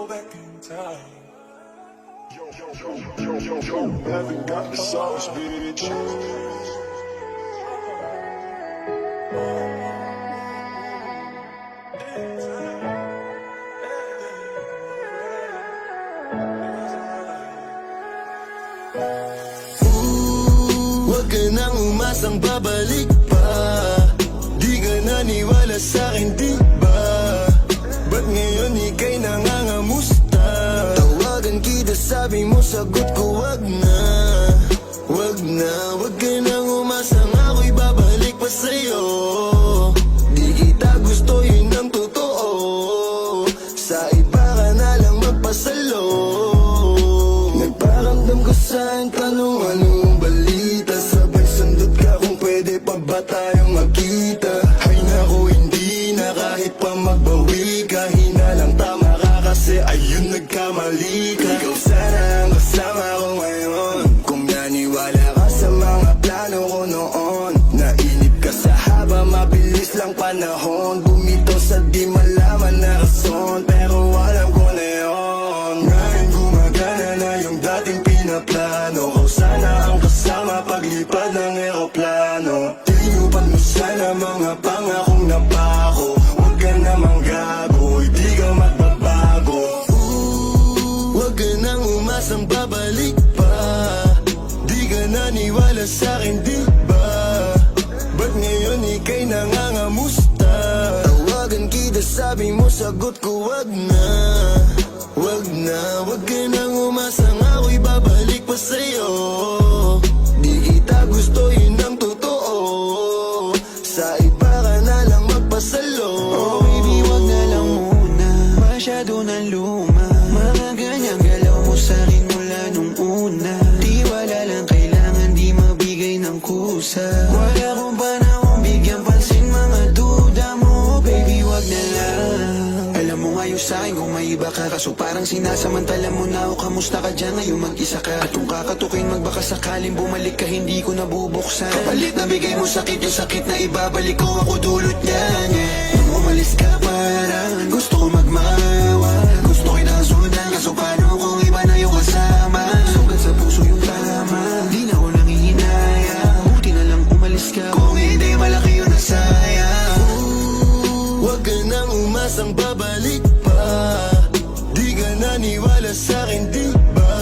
go back in time? Yo, yo, yo, yo, yo, yo, haven't got the sauce, bitch. Huwag ka nang umasang babalik pa Di ka naniwala sa'kin, di wag na Wag na, wag ka nang umasang. Ako'y babalik pa sa'yo. Di kita gusto, yun ang totoo. Sa iba ka na lang magpasalo. Nagparamdam ko sa'yo tanong anong balita. Sabay sundot ka kung pwede pa ba tayong magkita. Ay naku hindi na kahit pa magbawi ka. Hinalang tama ka kasi ayun nagkamali ka. Ikaw sana ang panahon. Bumito sa di malaman na rason. Pero alam ko na yun. Ngayon gumagana na yung dating pinaplano. Kau sana ang kasama paglipad ng eroplano. Tinupad mo sana mga pangakong napako. Huwag ka namang gago, hindi ka magbabago. Huwag ka nang umasang babalik pa. Di ka naniwala sa'kin, di sagot ko, wag na Wag na, wag ka nang umasang ako'y babalik pa sa'yo. Di kita gusto, yun ang totoo. Sa iba ka na lang magpasalo. Oh baby, wag na lang muna. Masyado na luma. Mga ganyang galaw mo sa'kin mula nung una. Di wala lang kailangan di mabigay ng kusa. Wala kong panahon sa'kin kung may iba ka. Kaso parang sinasamantala mo na ako. Kamusta ka dyan? Ngayon mag-isa ka. At kung kakatukin magbaka sakaling bumalik ka Hindi ko nabubuksan. Kapalit na bigay mo sakit yung sakit na ibabalik ko. Ako dulot niyan yeah. Nung umalis ka parang gusto ko magmawa sa'kin, di ba?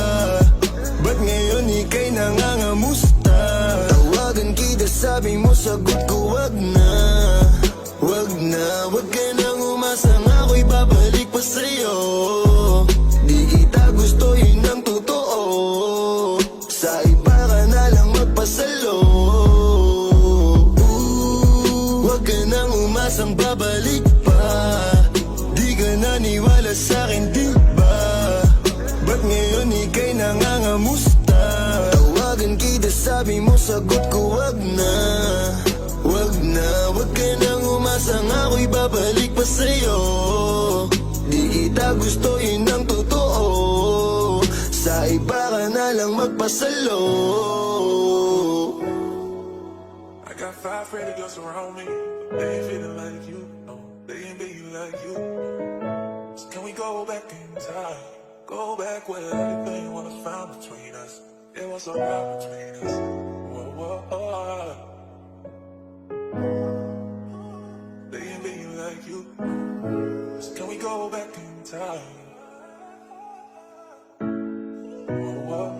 Ba't ngayon ika'y nangangamusta? Tawagan kita, sabi mo, sagot ko, wag na. Wag na, wag ka nang umasang ako'y babalik pa sa'yo. Di kita gusto, yun ang totoo. Sa iba ka na lang magpasalo. Huwag ka nang umasang babalik pa. Di ka naniwala sa'kin, di Ba't ngayon ika'y nangangamusta? Tawagan kita, sabi mo, sagot ko, wag na Wag na, wag ka nang umasang ako'y babalik pa sa'yo Di kita gusto, yun ang totoo Sa iba ka na lang magpasalo I got five pretty girls around me, they ain't feeling like you. There was a lot between us. Whoa, whoa, ain't baby like you. So can we go back in time? Whoa, whoa,